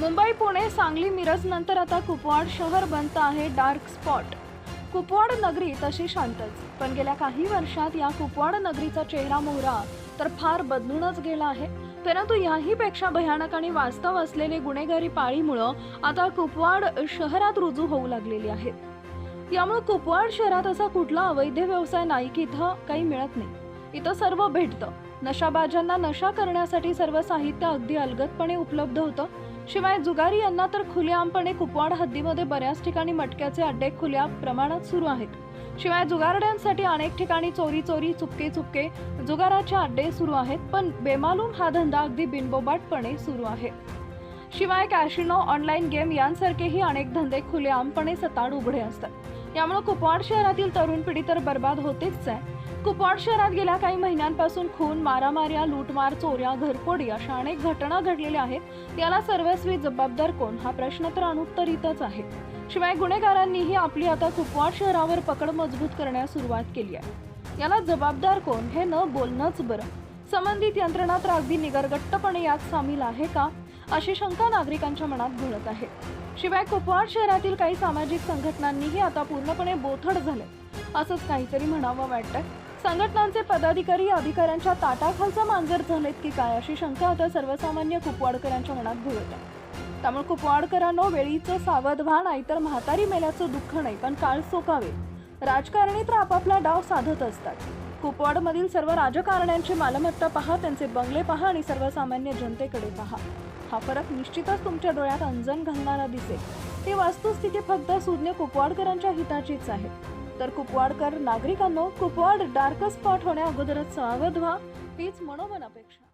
मुंबई पुणे सांगली मिरज नंतर आता कुपवाड शहर बनत आहे डार्क स्पॉट. कुपवाड नगरी तशी शांतच पण गेल्या काही वर्षात या कुपवाड नगरीचा चेहरा मोहरा तर फार बदलूनच गेला आहे. परंतु याही पेक्षा भयानक आणि वास्तव असलेले गुन्हेगारी पाळीमुळं आता कुपवाड शहरात रुजू होऊ लागलेली आहेत यामुळे कुपवाड शहरात असा कुठला अवैध व्यवसाय नाही की इथं काही मिळत नाही. इथं सर्व भेटतं. नशाबाजांना नशा करण्यासाठी सर्व साहित्य अगदी अलगदपणे उपलब्ध होतं. शिवाय जुगारी यांना तर खुलेआमपणे कुपवाड हद्दीमध्ये बऱ्याच ठिकाणी मटक्याचे अड्डे खुल्या प्रमाणात सुरू आहेत. शिवाय जुगारड्यांसाठी अनेक ठिकाणी चोरी चोरी चुपके चुपके जुगाराचे अड्डे सुरू आहेत पण बेमालूम हा धंदा अगदी बिनबोबाटपणे सुरू आहे. शिवाय कॅशिनो ऑनलाईन गेम यांसारखेही अनेक धंदे खुलेआमपणे सताड उघडे असतात. यामुळे कुपवाड शहरातील तरुण पिढी तर बर्बाद होतेच आहे. कुपवाड शहरात गेल्या काही महिन्यांपासून खून मारामाऱ्या लूटमार चोऱ्या घरफोडी अशा अनेक घटना घडलेल्या आहेत. याला सर्वस्वी जबाबदार कोण? हा प्रश्न तर अनुत्तरितच आहे. शिवाय गुन्हेगारांनीही आपली आता कुपवाड शहरावर पकड मजबूत करण्यास सुरुवात केली आहे. याला जबाबदार कोण? हे न बोलणंच बरं. संबंधित यंत्रणा तर अगदी निगरगट्टपणे यात सामील आहे का? अशी शंका नागरिकांच्या मनात घडत आहे. शिवाय कुपवाड शहरातील काही सामाजिक संघटनांनीही आता पूर्णपणे बोथड झाले असंच काहीतरी म्हणावं वाटतं संघटनांचे पदाधिकारी अधिकाऱ्यांच्या ताटाखालचा मांजर झालेत की काय अशी शंका आता सर्वसामान्य कुपवाडकरांच्या मनात घुळत आहे. त्यामुळे कुपवाडकरांनो वेळीचं सावध व्हा नाहीतर म्हातारी मेल्याचं दुःख नाही पण काळ सोकावे. राजकारणी तर आपापला डाव साधत असतात. कुपवाडमधील सर्व राजकारण्यांची मालमत्ता पहा त्यांचे बंगले पहा आणि सर्वसामान्य जनतेकडे पहा. हा फरक निश्चितच तुमच्या डोळ्यात अंजन घालणारा दिसेल. ही वस्तुस्थिती फक्त सुज्ञ कुपवाडकरांच्या हिताचीच आहे. तर कुपवाडकर नागरिकांनो कुपवाड डार्क स्पॉट होण्या अगोदरच सावध व्हा. हीच मनोमन अपेक्षा.